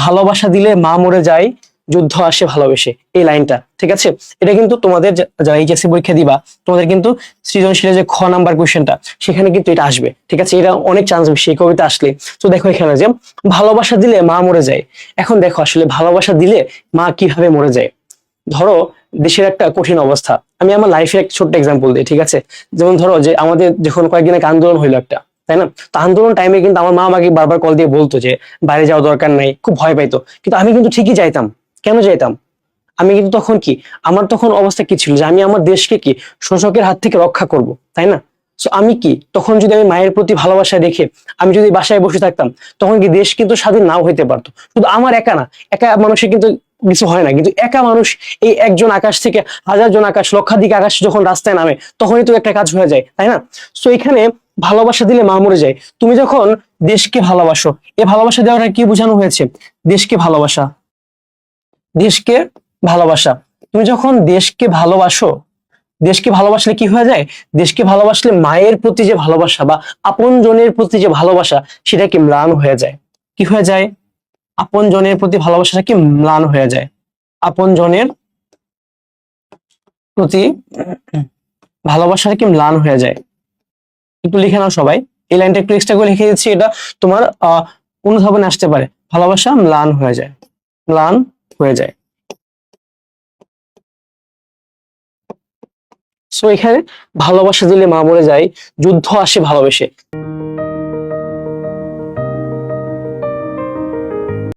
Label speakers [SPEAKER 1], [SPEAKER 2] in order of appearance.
[SPEAKER 1] ভালোবাসা দিলে মা মরে যায়, যুদ্ধ আসে ভালোবেসে। এই লাইনটা, ঠিক আছে? এটা কিন্তু তোমাদের যারা এইচএসসি পরীক্ষা দিবা, তোমাদের কিন্তু সৃজনশীলের যে খ নাম্বার কোয়েশ্চেনটা সেখানে কিন্তু এটা আসবে, ঠিক আছে? এটা অনেক চান্স বেশি এই কবিতা আসলে। তো দেখো এখানে যে, ভালোবাসা দিলে মা মরে যায়। এখন দেখো আসলে ভালোবাসা দিলে মা কীভাবে মরে যায়? ধরো, দেশের একটা কঠিন অবস্থা। আমি আমার লাইফের একটা ছোট্ট এক্সাম্পল দিই, ঠিক আছে? যেমন ধরো যে, আমাদের যখন কয়েকদিন আগে আন্দোলন হইল একটা তাই না? তো আন্দোলন টাইমে কিন্তু আমার মা আমাকে বারবার কল দিয়ে বলতো যে, বাইরে যাওয়া দরকার নাই। খুব ভয় পাইতো। কিন্তু আমি কিন্তু ঠিকই যাইতাম। কেন যাইতাম? আমি কিন্তু তখন কি? আমার তখন অবস্থা কি ছিল? যে আমি আমার দেশকে কি? শোষকের হাত থেকে রক্ষা করব, তাই না? সো আমি কি? তখন যদি আমি মায়ের প্রতি ভালোবাসা রেখে আমি যদি বাসায় বসে থাকতাম, তখন কি দেশ কিন্তু স্বাধীন নাও হইতে পারতো? শুধু আমার একা না, একা মানুষের কিন্তু কিছু হয় না। কিন্তু একা মানুষ এই একজন আকাশ থেকে হাজার জন আকাশ, লক্ষাধিক আকাশ যখন রাস্তায় নামে, তখনই তো একটা কাজ হয়ে যায়, তাই না? সো এখানে ভালোবাসা দিলে মা মরে যায়। তুমি যখন দেশকে ভালোবাসো, এ ভালোবাসা দেওয়াটা কি বোঝানো হয়েছে? দেশকে ভালোবাসা। দেশকে ভালোবাসা। তুমি যখন দেশকে ভালোবাসো, দেশকে ভালোবাসলে কি হয়ে যায়? দেশকে ভালোবাসলে মায়ের প্রতি যে ভালোবাসা বা আপন জনের প্রতি যে ভালোবাসা, সেটা কি ম্লান হয়ে যায়? কি হয়ে যায়? আপন জনের প্রতি ভালোবাসাটা কি ম্লান হয়ে যায়? আপন জনের প্রতি ভালোবাসাটা কি ম্লান হয়ে যায়? একটু লিখে নাও সবাই। এই লাইনটা একটু এক্সট্রা করে লিখে দিচ্ছি, এটা তোমার অনুধাবনে আসতে পারে। ভালোবাসা ম্লান হয়ে যায়। ম্লান হয়ে যায়। সো এখানে ভালোবাসা দিলে মা বলে যায়, যুদ্ধ আসে ভালোবেসে।